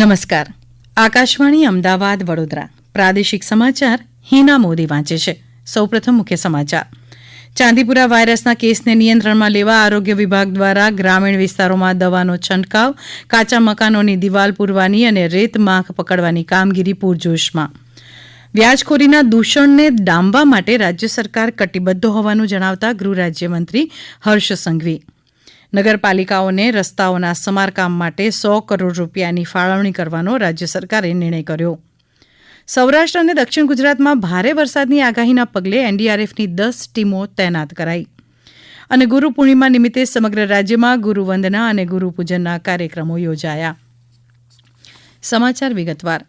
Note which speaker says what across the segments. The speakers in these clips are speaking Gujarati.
Speaker 1: નમસ્કાર આકાશવાણી અમદાવાદ વડોદરા પ્રાદેશિક સમાચાર હિના મોદી વાંચે છે સૌપ્રથમ મુખ્ય સમાચાર ચાંદીપુરા વાયરસના કેસને નિયંત્રણમાં લેવા આરોગ્ય વિભાગ દ્વારા ગ્રામીણ વિસ્તારોમાં દવાનો છંટકાવ કાચા મકાનોની દિવાલ પૂરવાની અને રેત માખ પકડવાની કામગીરી પૂરજોશમાં વ્યાજખોરીના દૂષણને ડામવા માટે રાજ્ય સરકાર કટિબદ્ધ હોવાનું જણાવતા ગૃહ રાજ્યમંત્રી હર્ષ સંઘવી નગરપાલિકાઓને રસ્તાઓના સમારકામ માટે સો કરોડ રૂપિયાની ફાળવણી કરવાનો રાજ્ય સરકારે નિર્ણય કર્યો સૌરાષ્ટ્ર અને દક્ષિણ ગુજરાતમાં ભારે વરસાદની આગાહીના પગલે એનડીઆરએફની દસ ટીમો તૈનાત કરાઈ અને ગુરુ પૂર્ણિમા નિમિત્તે સમગ્ર રાજ્યમાં ગુરુવંદના અને ગુરુપૂજનના કાર્યક્રમો યોજાયા સમાચાર વિગતવાર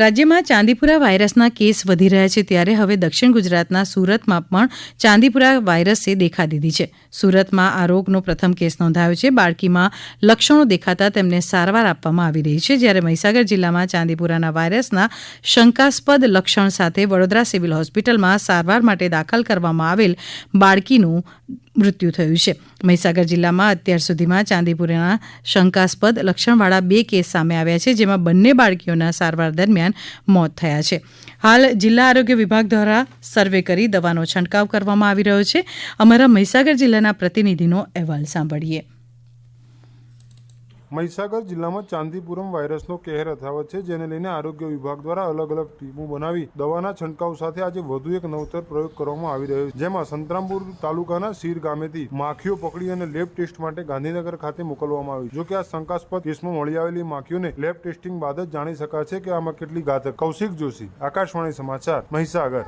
Speaker 1: રાજ્યમાં ચાંદીપુરા વાયરસના કેસ વધી રહ્યા છે ત્યારે હવે દક્ષિણ ગુજરાતના સુરતમાં પણ ચાંદીપુરા વાયરસે દેખા દીધી છે સુરતમાં આ રોગનો પ્રથમ કેસ નોંધાયો છે બાળકીમાં લક્ષણો દેખાતા તેમને સારવાર આપવામાં આવી રહી છે જ્યારે મહીસાગર જિલ્લામાં ચાંદીપુરાના વાયરસના શંકાસ્પદ લક્ષણ સાથે વડોદરા સિવિલ હોસ્પિટલમાં સારવાર માટે દાખલ કરવામાં આવેલ બાળકીનું મૃત્યુ થયું છે મહીસાગર જિલ્લામાં અત્યાર સુધીમાં ચાંદીપુરાના શંકાસ્પદ લક્ષણવાળા બે કેસ સામે આવ્યા છે જેમાં બંને બાળકીઓના સારવાર દરમિયાન મોત થયા છે હાલ જિલ્લા આરોગ્ય વિભાગ દ્વારા સર્વે કરી દવાનો છંટકાવ કરવામાં આવી રહ્યો છે અમારા મહીસાગર જિલ્લાના પ્રતિનિધિનો અહેવાલ સાંભળીએ
Speaker 2: મહીસાગર જિલ્લામાં ચાંદીપુરમ વાયરસનો કહેર અથાવત છે જેને લઈને આરોગ્ય વિભાગ દ્વારા અલગ અલગ ટીમો બનાવી દવાના છંટકાવ સાથે આજે વધુ એક નવતર પ્રયોગ કરવામાં આવી રહ્યો છે જેમાં સંતરામપુર તાલુકાના સીર ગામેથી માખીઓ પકડી અને લેબ ટેસ્ટ માટે ગાંધીનગર ખાતે મોકલવામાં આવી જોકે આ શંકાસ્પદ કેસમાં મળી આવેલી માખીઓને લેબ ટેસ્ટિંગ બાદ જ જાણી શકાશે કે આમાં કેટલી ઘાતક કૌશિક જોશી આકાશવાણી સમાચાર મહીસાગર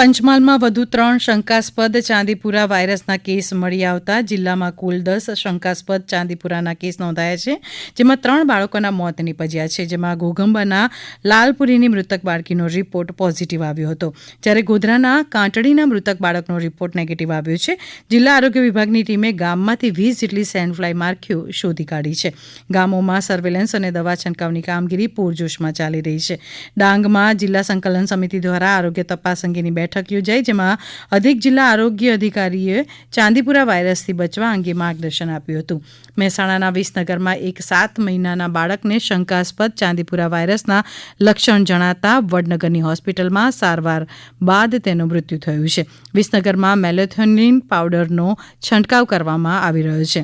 Speaker 1: પંચમહાલમાં વધુ ત્રણ શંકાસ્પદ ચાંદીપુરા વાયરસના કેસ મળી આવતા જિલ્લામાં કુલ દસ શંકાસ્પદ ચાંદીપુરાના કેસ નોંધાયા છે જેમાં ત્રણ બાળકોના મોત નીપજ્યા છે જેમાં ઘોઘંબાના લાલપુરીની મૃતક બાળકીનો રિપોર્ટ પોઝિટિવ આવ્યો હતો જ્યારે ગોધરાના કાંટડીના મૃતક બાળકનો રિપોર્ટ નેગેટિવ આવ્યો છે જિલ્લા આરોગ્ય વિભાગની ટીમે ગામમાંથી વીસ જેટલી સેન્ડફ્લાય માર્કીઓ શોધી કાઢી છે ગામોમાં સર્વેલન્સ અને દવા છંટકાવની કામગીરી પૂરજોશમાં ચાલી રહી છે ડાંગમાં જિલ્લા સંકલન સમિતિ દ્વારા આરોગ્ય તપાસ અંગેની બેઠક યોજાઈ જેમાં અધિક જિલ્લા આરોગ્ય અધિકારીએ ચાંદીપુરા વાયરસથી બચવા અંગે માર્ગદર્શન આપ્યું હતું મહેસાણાના વિસનગરમાં એક સાત મહિનાના બાળકને શંકાસ્પદ ચાંદીપુરા વાયરસના લક્ષણ જણાતા વડનગરની હોસ્પિટલમાં સારવાર બાદ તેનું મૃત્યુ થયું છે વિસનગરમાં મેલેથોનિન પાવડરનો છંટકાવ કરવામાં આવી રહ્યો છે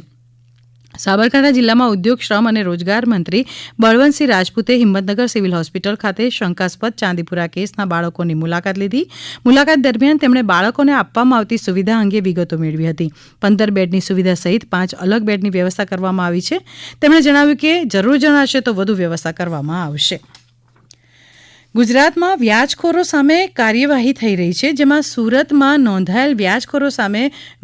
Speaker 1: સાબરકાંઠા જિલ્લામાં ઉદ્યોગ શ્રમ અને રોજગાર મંત્રી બળવંતસિંહ રાજપૂતે હિંમતનગર સિવિલ હોસ્પિટલ ખાતે શંકાસ્પદ ચાંદીપુરા કેસના બાળકોની મુલાકાત લીધી મુલાકાત દરમિયાન તેમણે બાળકોને આપવામાં આવતી સુવિધા અંગે વિગતો મેળવી હતી પંદર બેડની સુવિધા સહિત પાંચ અલગ બેડની વ્યવસ્થા કરવામાં આવી છે તેમણે જણાવ્યું કે જરૂર જણાશે તો વધુ વ્યવસ્થા કરવામાં આવશે ગુજરાતમાં વ્યાજખોરો સામે કાર્યવાહી થઈ રહી છે જેમાં સુરતમાં નોંધાયેલ વ્યાજખોરો સામે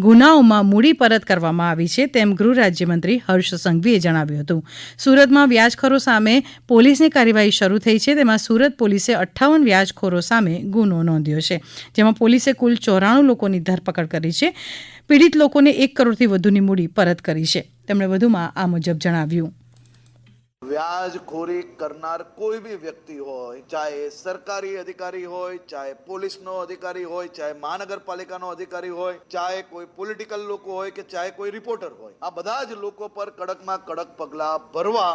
Speaker 1: ગુનાઓમાં મૂડી પરત કરવામાં આવી છે તેમ ગૃહ રાજ્યમંત્રી હર્ષ સંઘવીએ જણાવ્યું હતું સુરતમાં વ્યાજખોરો સામે પોલીસની કાર્યવાહી શરૂ થઈ છે તેમાં સુરત પોલીસે અઠ્ઠાવન વ્યાજખોરો સામે ગુનો નોંધ્યો છે જેમાં પોલીસે કુલ ચોરાણું લોકોની ધરપકડ કરી છે પીડિત લોકોને એક કરોડથી વધુની મૂડી પરત કરી છે તેમણે વધુમાં આ મુજબ જણાવ્યું
Speaker 3: વ્યાજખોરી કરનાર કોઈ બી વ્યક્તિ હોય ચાહે સરકારી અધિકારી હોય ચાહે પોલીસનો અધિકારી હોય ચાહે મહાનગરપાલિકાનો અધિકારી હોય ચાહે કોઈ પોલિટિકલ લોકો હોય કે ચાહે કોઈ રિપોર્ટર હોય આ બધા જ લોકો પર કડકમાં કડક પગલાં ભરવા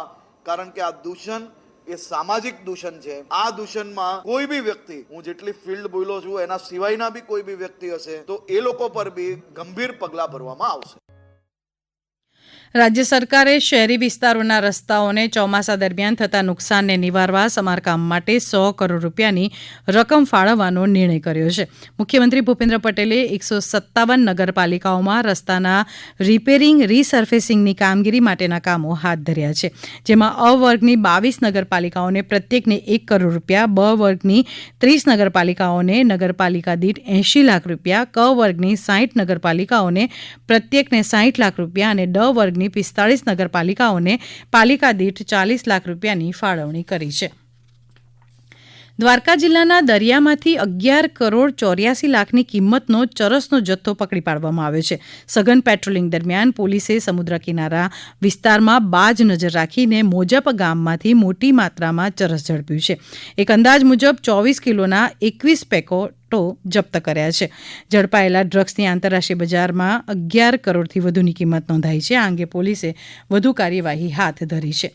Speaker 3: કારણ કે આ દૂષણ એ સામાજિક દૂષણ છે આ દૂષણમાં કોઈ બી વ્યક્તિ હું જેટલી ફિલ્ડ બોલો છું એના સિવાયના બી કોઈ બી વ્યક્તિ હશે તો એ લોકો પર બી ગંભીર પગલાં ભરવામાં આવશે
Speaker 1: રાજ્ય સરકારે શહેરી વિસ્તારોના રસ્તાઓને ચોમાસા દરમિયાન થતા નુકસાનને નિવારવા સમારકામ માટે સો કરોડ રૂપિયાની રકમ ફાળવવાનો નિર્ણય કર્યો છે મુખ્યમંત્રી ભૂપેન્દ્ર પટેલે એકસો સત્તાવન નગરપાલિકાઓમાં રસ્તાના રિપેરિંગ રીસર્ફેસિંગની કામગીરી માટેના કામો હાથ ધર્યા છે જેમાં અ વર્ગની બાવીસ નગરપાલિકાઓને પ્રત્યેકને એક કરોડ રૂપિયા બ વર્ગની ત્રીસ નગરપાલિકાઓને નગરપાલિકા દીઠ એંશી લાખ રૂપિયા ક વર્ગની સાહીઠ નગરપાલિકાઓને પ્રત્યેકને સાહીઠ લાખ રૂપિયા અને ડ વર્ગ વિભાગની પિસ્તાળીસ નગરપાલિકાઓને પાલિકા દીઠ ચાલીસ લાખ રૂપિયાની ફાળવણી કરી છે દ્વારકા જિલ્લાના દરિયામાંથી અગિયાર કરોડ ચોર્યાસી લાખની કિંમતનો ચરસનો જથ્થો પકડી પાડવામાં આવ્યો છે સઘન પેટ્રોલિંગ દરમિયાન પોલીસે સમુદ્ર કિનારા વિસ્તારમાં બાજ નજર રાખીને મોજપ ગામમાંથી મોટી માત્રામાં ચરસ ઝડપ્યું છે એક અંદાજ મુજબ ચોવીસ કિલોના એકવીસ પેકો જપ્ત કર્યા છે ઝડપાયેલા ડ્રગ્સની આંતરરાષ્ટ્રીય બજારમાં અગિયાર કરોડથી વધુની કિંમત નોંધાઈ છે આ અંગે પોલીસે વધુ કાર્યવાહી હાથ ધરી છે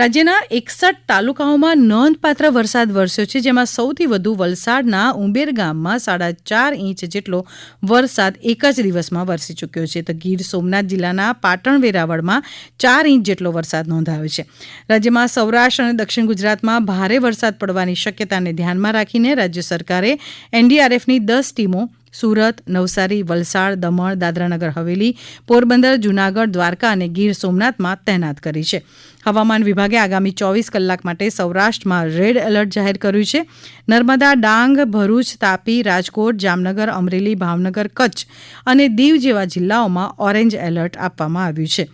Speaker 1: રાજ્યના એકસઠ તાલુકાઓમાં નોંધપાત્ર વરસાદ વરસ્યો છે જેમાં સૌથી વધુ વલસાડના ઉંબેર ગામમાં સાડા ચાર ઇંચ જેટલો વરસાદ એક જ દિવસમાં વરસી ચૂક્યો છે તો ગીર સોમનાથ જિલ્લાના પાટણ વેરાવળમાં ચાર ઇંચ જેટલો વરસાદ નોંધાયો છે રાજ્યમાં સૌરાષ્ટ્ર અને દક્ષિણ ગુજરાતમાં ભારે વરસાદ પડવાની શક્યતાને ધ્યાનમાં રાખીને રાજ્ય સરકારે એનડીઆરએફની દસ ટીમો સુરત નવસારી વલસાડ દમણ દાદરાનગર હવેલી પોરબંદર જૂનાગઢ દ્વારકા અને ગીર સોમનાથમાં તૈનાત કરી છે હવામાન વિભાગે આગામી ચોવીસ કલાક માટે સૌરાષ્ટ્રમાં રેડ એલર્ટ જાહેર કર્યું છે નર્મદા ડાંગ ભરૂચ તાપી રાજકોટ જામનગર અમરેલી ભાવનગર કચ્છ અને દીવ જેવા જિલ્લાઓમાં ઓરેન્જ એલર્ટ આપવામાં આવ્યું છે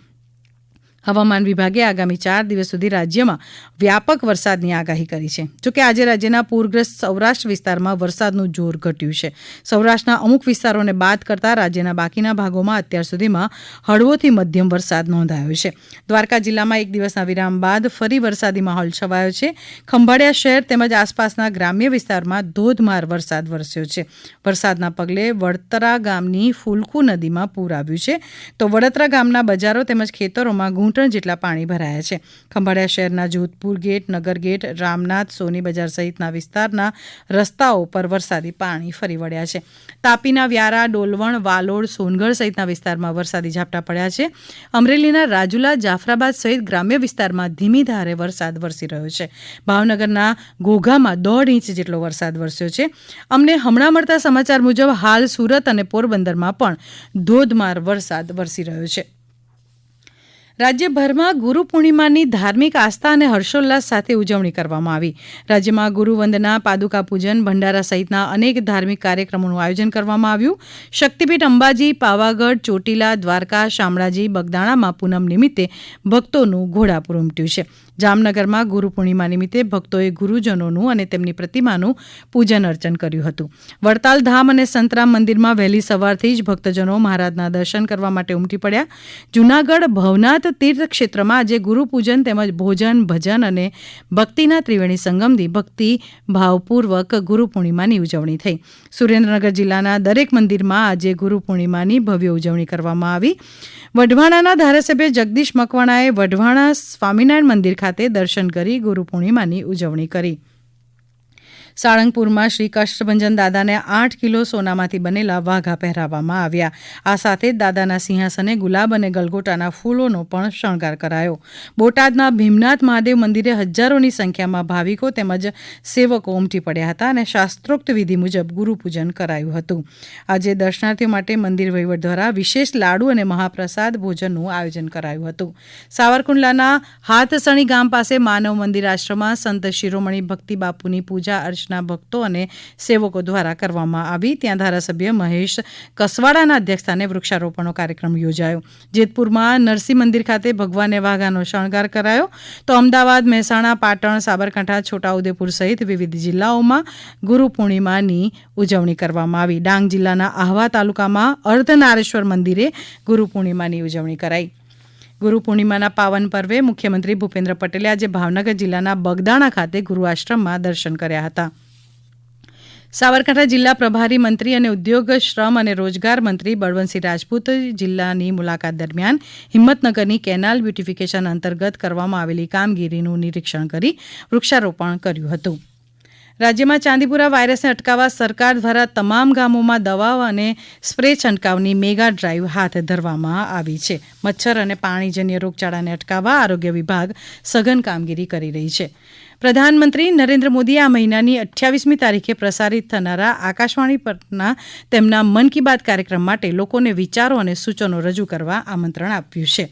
Speaker 1: હવામાન વિભાગે આગામી ચાર દિવસ સુધી રાજ્યમાં વ્યાપક વરસાદની આગાહી કરી છે જોકે આજે રાજ્યના પૂરગ્રસ્ત સૌરાષ્ટ્ર વિસ્તારમાં વરસાદનું જોર ઘટ્યું છે સૌરાષ્ટ્રના અમુક વિસ્તારોને બાદ કરતાં રાજ્યના બાકીના ભાગોમાં અત્યાર સુધીમાં હળવોથી મધ્યમ વરસાદ નોંધાયો છે દ્વારકા જિલ્લામાં એક દિવસના વિરામ બાદ ફરી વરસાદી માહોલ છવાયો છે ખંભાળિયા શહેર તેમજ આસપાસના ગ્રામ્ય વિસ્તારમાં ધોધમાર વરસાદ વરસ્યો છે વરસાદના પગલે વડતરા ગામની ફુલકુ નદીમાં પૂર આવ્યું છે તો વડતરા ગામના બજારો તેમજ ખેતરોમાં ગુંડ ઘૂંટણ જેટલા પાણી ભરાયા છે ખંભાળિયા શહેરના જોધપુર ગેટ નગર ગેટ રામનાથ સોની બજાર સહિતના વિસ્તારના રસ્તાઓ પર વરસાદી પાણી ફરી વળ્યા છે તાપીના વ્યારા ડોલવણ વાલોડ સોનગઢ સહિતના વિસ્તારમાં વરસાદી ઝાપટા પડ્યા છે અમરેલીના રાજુલા જાફરાબાદ સહિત ગ્રામ્ય વિસ્તારમાં ધીમી ધારે વરસાદ વરસી રહ્યો છે ભાવનગરના ઘોઘામાં દોઢ ઇંચ જેટલો વરસાદ વરસ્યો છે અમને હમણાં મળતા સમાચાર મુજબ હાલ સુરત અને પોરબંદરમાં પણ ધોધમાર વરસાદ વરસી રહ્યો છે રાજ્યભરમાં ગુરુ પૂર્ણિમાની ધાર્મિક આસ્થા અને હર્ષોલ્લાસ સાથે ઉજવણી કરવામાં આવી રાજ્યમાં ગુરુવંદના પાદુકા પૂજન ભંડારા સહિતના અનેક ધાર્મિક કાર્યક્રમોનું આયોજન કરવામાં આવ્યું શક્તિપીઠ અંબાજી પાવાગઢ ચોટીલા દ્વારકા શામળાજી બગદાણામાં પૂનમ નિમિત્તે ભક્તોનું ઘોડાપૂર ઉમટ્યું છે જામનગરમાં ગુરૂપૂર્ણિમા નિમિત્તે ભક્તોએ ગુરૂજનોનું અને તેમની પ્રતિમાનું પૂજન અર્ચન કર્યું હતું વડતાલ ધામ અને સંતરામ મંદિરમાં વહેલી સવારથી જ ભક્તજનો મહારાજના દર્શન કરવા માટે ઉમટી પડ્યા જૂનાગઢ ભવનાથ તીર્થક્ષેત્રમાં આજે ગુરૂપૂજન તેમજ ભોજન ભજન અને ભક્તિના ત્રિવેણી સંગમથી ભક્તિ ભાવપૂર્વક ગુરૂપૂર્ણિમાની ઉજવણી થઈ સુરેન્દ્રનગર જિલ્લાના દરેક મંદિરમાં આજે ગુરૂપૂર્ણિમાની ભવ્ય ઉજવણી કરવામાં આવી વઢવાણાના ધારાસભ્ય જગદીશ મકવાણાએ વઢવાણા સ્વામિનારાયણ મંદિર ખાતે દર્શન કરી ગુરુપૂર્ણિમાની ઉજવણી કરી સાળંગપુરમાં શ્રી કષ્ટભંજન દાદાને આઠ કિલો સોનામાંથી બનેલા વાઘા પહેરાવવામાં આવ્યા આ સાથે દાદાના સિંહાસને ગુલાબ અને ગલગોટાના ફૂલોનો પણ શણગાર કરાયો બોટાદના ભીમનાથ મહાદેવ મંદિરે હજારોની સંખ્યામાં ભાવિકો તેમજ સેવકો ઉમટી પડ્યા હતા અને શાસ્ત્રોક્ત વિધિ મુજબ ગુરુપૂજન કરાયું હતું આજે દર્શનાર્થીઓ માટે મંદિર વહીવટ દ્વારા વિશેષ લાડુ અને મહાપ્રસાદ ભોજનનું આયોજન કરાયું હતું સાવરકુંડલાના હાથસણી ગામ પાસે માનવ મંદિર આશ્રમમાં સંત શિરોમણી ભક્તિ બાપુની પૂજા અર્ચના પંચના ભક્તો અને સેવકો દ્વારા કરવામાં આવી ત્યાં ધારાસભ્ય મહેશ કસવાડાના અધ્યક્ષસ્થાને વૃક્ષારોપણનો કાર્યક્રમ યોજાયો જેતપુરમાં નરસિંહ મંદિર ખાતે ભગવાન વાઘાનો શણગાર કરાયો તો અમદાવાદ મહેસાણા પાટણ સાબરકાંઠા છોટાઉદેપુર સહિત વિવિધ જિલ્લાઓમાં ગુરુ પૂર્ણિમાની ઉજવણી કરવામાં આવી ડાંગ જિલ્લાના આહવા તાલુકામાં અર્ધનારેશ્વર મંદિરે ગુરુ પૂર્ણિમાની ઉજવણી કરાઈ ગુરુ પૂર્ણિમાના પાવન પર્વે મુખ્યમંત્રી ભૂપેન્દ્ર પટેલે આજે ભાવનગર જિલ્લાના બગદાણા ખાતે ગુરુ આશ્રમમાં દર્શન કર્યા હતા સાબરકાંઠા જિલ્લા પ્રભારી મંત્રી અને ઉદ્યોગ શ્રમ અને રોજગાર મંત્રી બળવંતસિંહ રાજપૂત જિલ્લાની મુલાકાત દરમિયાન હિંમતનગરની કેનાલ બ્યુટીફિકેશન અંતર્ગત કરવામાં આવેલી કામગીરીનું નિરીક્ષણ કરી વૃક્ષારોપણ કર્યું હતું રાજ્યમાં ચાંદીપુરા વાયરસને અટકાવવા સરકાર દ્વારા તમામ ગામોમાં દવા અને સ્પ્રે છંટકાવની મેગા ડ્રાઇવ હાથ ધરવામાં આવી છે મચ્છર અને પાણીજન્ય રોગચાળાને અટકાવવા આરોગ્ય વિભાગ સઘન કામગીરી કરી રહી છે પ્રધાનમંત્રી નરેન્દ્ર મોદીએ આ મહિનાની અઠ્યાવીસમી તારીખે પ્રસારિત થનારા આકાશવાણી પરના તેમના મન કી બાત કાર્યક્રમ માટે લોકોને વિચારો અને સૂચનો રજૂ કરવા આમંત્રણ આપ્યું છે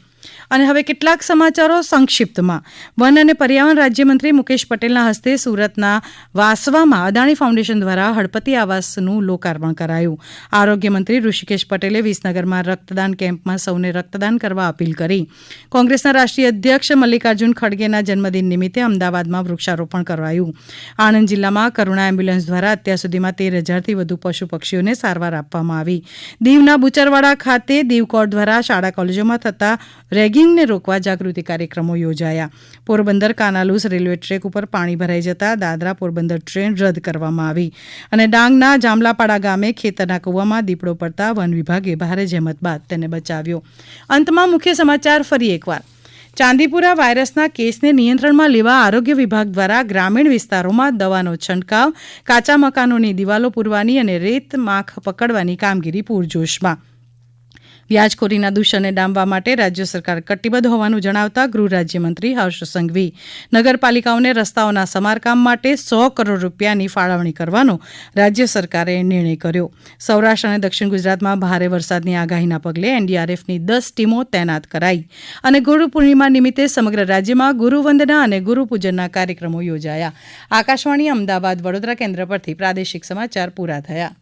Speaker 1: અને હવે કેટલાક સમાચારો સંક્ષિપ્તમાં વન અને પર્યાવરણ રાજ્યમંત્રી મુકેશ પટેલના હસ્તે સુરતના વાસવામાં અદાણી ફાઉન્ડેશન દ્વારા હળપતિ આવાસનું લોકાર્પણ કરાયું આરોગ્યમંત્રી ઋષિકેશ પટેલે વિસનગરમાં રક્તદાન કેમ્પમાં સૌને રક્તદાન કરવા અપીલ કરી કોંગ્રેસના રાષ્ટ્રીય અધ્યક્ષ મલ્લિકાર્જુન ખડગેના જન્મદિન નિમિત્તે અમદાવાદમાં વૃક્ષારોપણ કરાયું આણંદ જિલ્લામાં કરુણા એમ્બ્યુલન્સ દ્વારા અત્યાર સુધીમાં તેર હજારથી વધુ પશુ પક્ષીઓને સારવાર આપવામાં આવી દીવના બુચરવાડા ખાતે દીવ કોર્ટ દ્વારા શાળા કોલેજોમાં થતા રેગિંગને રોકવા જાગૃતિ કાર્યક્રમો યોજાયા પોરબંદર કાનાલુસ રેલવે ટ્રેક ઉપર પાણી ભરાઈ જતા દાદરા પોરબંદર ટ્રેન રદ કરવામાં આવી અને ડાંગના જામલાપાડા ગામે ખેતરના કૂવામાં દીપડો પડતા વન વિભાગે ભારે જહેમત બાદ તેને બચાવ્યો અંતમાં મુખ્ય સમાચાર ફરી એકવાર ચાંદીપુરા વાયરસના કેસને નિયંત્રણમાં લેવા આરોગ્ય વિભાગ દ્વારા ગ્રામીણ વિસ્તારોમાં દવાનો છંટકાવ કાચા મકાનોની દિવાલો પૂરવાની અને રેત માખ પકડવાની કામગીરી પૂરજોશમાં વ્યાજખોરીના દૂષણને ડામવા માટે રાજ્ય સરકાર કટિબદ્ધ હોવાનું જણાવતા ગૃહ રાજ્યમંત્રી હર્ષ સંઘવી નગરપાલિકાઓને રસ્તાઓના સમારકામ માટે સો કરોડ રૂપિયાની ફાળવણી કરવાનો રાજ્ય સરકારે નિર્ણય કર્યો સૌરાષ્ટ્ર અને દક્ષિણ ગુજરાતમાં ભારે વરસાદની આગાહીના પગલે એનડીઆરએફની દસ ટીમો તૈનાત કરાઈ અને ગુરુ પૂર્ણિમા નિમિત્તે સમગ્ર રાજ્યમાં ગુરુવંદના અને ગુરુપૂજનના કાર્યક્રમો યોજાયા આકાશવાણી અમદાવાદ વડોદરા કેન્દ્ર પરથી પ્રાદેશિક સમાચાર પૂરા થયા